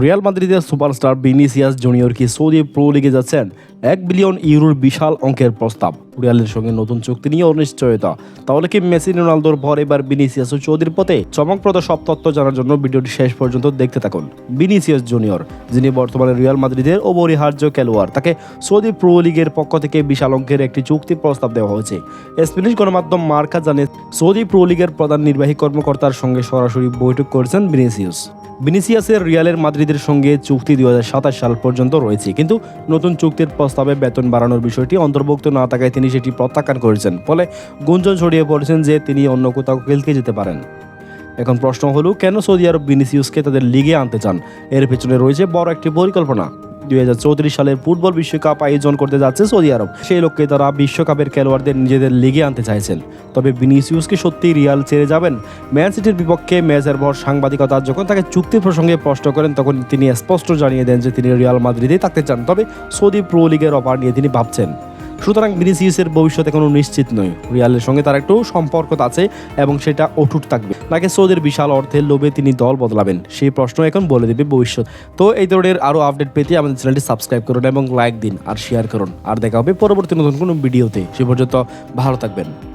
Real মাদ্রিদের superstar Vinicius junior কি Saudi pro লিগে যাচ্ছেন? এক বিলিয়ন ইউরোর বিশাল অঙ্কের প্রস্তাব। রিয়ালের সঙ্গে নতুন চুক্তি নিয়ে অনিশ্চয়তা। তাহলে কি মেসি, রোনালদোর ভর এবার ভিনিসিয়াস ও চৌধুরীর পথে? চমকপ্রদ সব তথ্য জানার জন্য ভিডিওটি শেষ পর্যন্ত দেখতে থাকুন। ভিনিসিয়াস জুনিয়র যিনি বর্তমানে রিয়াল মাদ্রিদের অপরিহার্য খেলোয়াড়, তাকে সৌদি প্রো লিগের পক্ষ থেকে বিশাল অঙ্কের একটি চুক্তি প্রস্তাব দেওয়া হয়েছে। স্প্যানিশ গণমাধ্যম মার্কা জানে সৌদি প্রো লিগের প্রধান নির্বাহী কর্মকর্তার সঙ্গে সরাসরি বৈঠক করেছেন ভিনিসিয়াস ভিনিসিয়াসের রিয়ালের মাদ্রিদের সঙ্গে চুক্তি দুই হাজার সাতাশ সাল পর্যন্ত রয়েছে। কিন্তু নতুন চুক্তির প্রস্তাবে বেতন বাড়ানোর বিষয়টি অন্তর্ভুক্ত না থাকায় তিনি সেটি প্রত্যাখ্যান করেছেন। ফলে গুঞ্জন ছড়িয়ে পড়েছেন যে তিনি অন্য কোথাও খেলতে যেতে পারেন। এখন প্রশ্ন হলো, কেন সৌদি আরব ভিনিসিয়াসকে তাদের লিগে আনতে চান? এর পেছনে রয়েছে বড় একটি পরিকল্পনা। দুই সালের ফুটবল বিশ্বকাপ আয়োজন করতে যাচ্ছে সৌদি আরব। সেই লক্ষ্যে তারা বিশ্বকাপের খেলোয়াড়দের নিজেদের লিগে আনতে চাইছেন। তবে বিনিসিউসকে সত্যি রিয়াল ছেড়ে যাবেন? ম্যান সিটির বিপক্ষে ম্যাচের পর সাংবাদিকতা যখন তাকে চুক্তি প্রসঙ্গে প্রশ্ন করেন, তখন তিনি স্পষ্ট জানিয়ে দেন যে তিনি রিয়াল মাদ্রিদেই থাকতে চান। তবে সৌদি প্রো লিগের অফার নিয়ে তিনি ভাবছেন। সুতরাং ভিনিসিউসের ভবিষ্যৎ এখনও নিশ্চিত নয়। রিয়ালের সঙ্গে তার একটু সম্পর্ক আছে এবং সেটা অটুট থাকবে। নাকি সৌদের বিশাল অর্থের লোভে তিনি দল বদলাবেন? সেই প্রশ্ন এখন বলে দেবে ভবিষ্যৎ। তো এই ধরনের আরও আপডেট পেতে আমাদের চ্যানেলটি সাবস্ক্রাইব করুন এবং লাইক দিন আর শেয়ার করুন। আর দেখা হবে পরবর্তী নতুন কোনো ভিডিওতে। সে পর্যন্ত ভালো থাকবেন।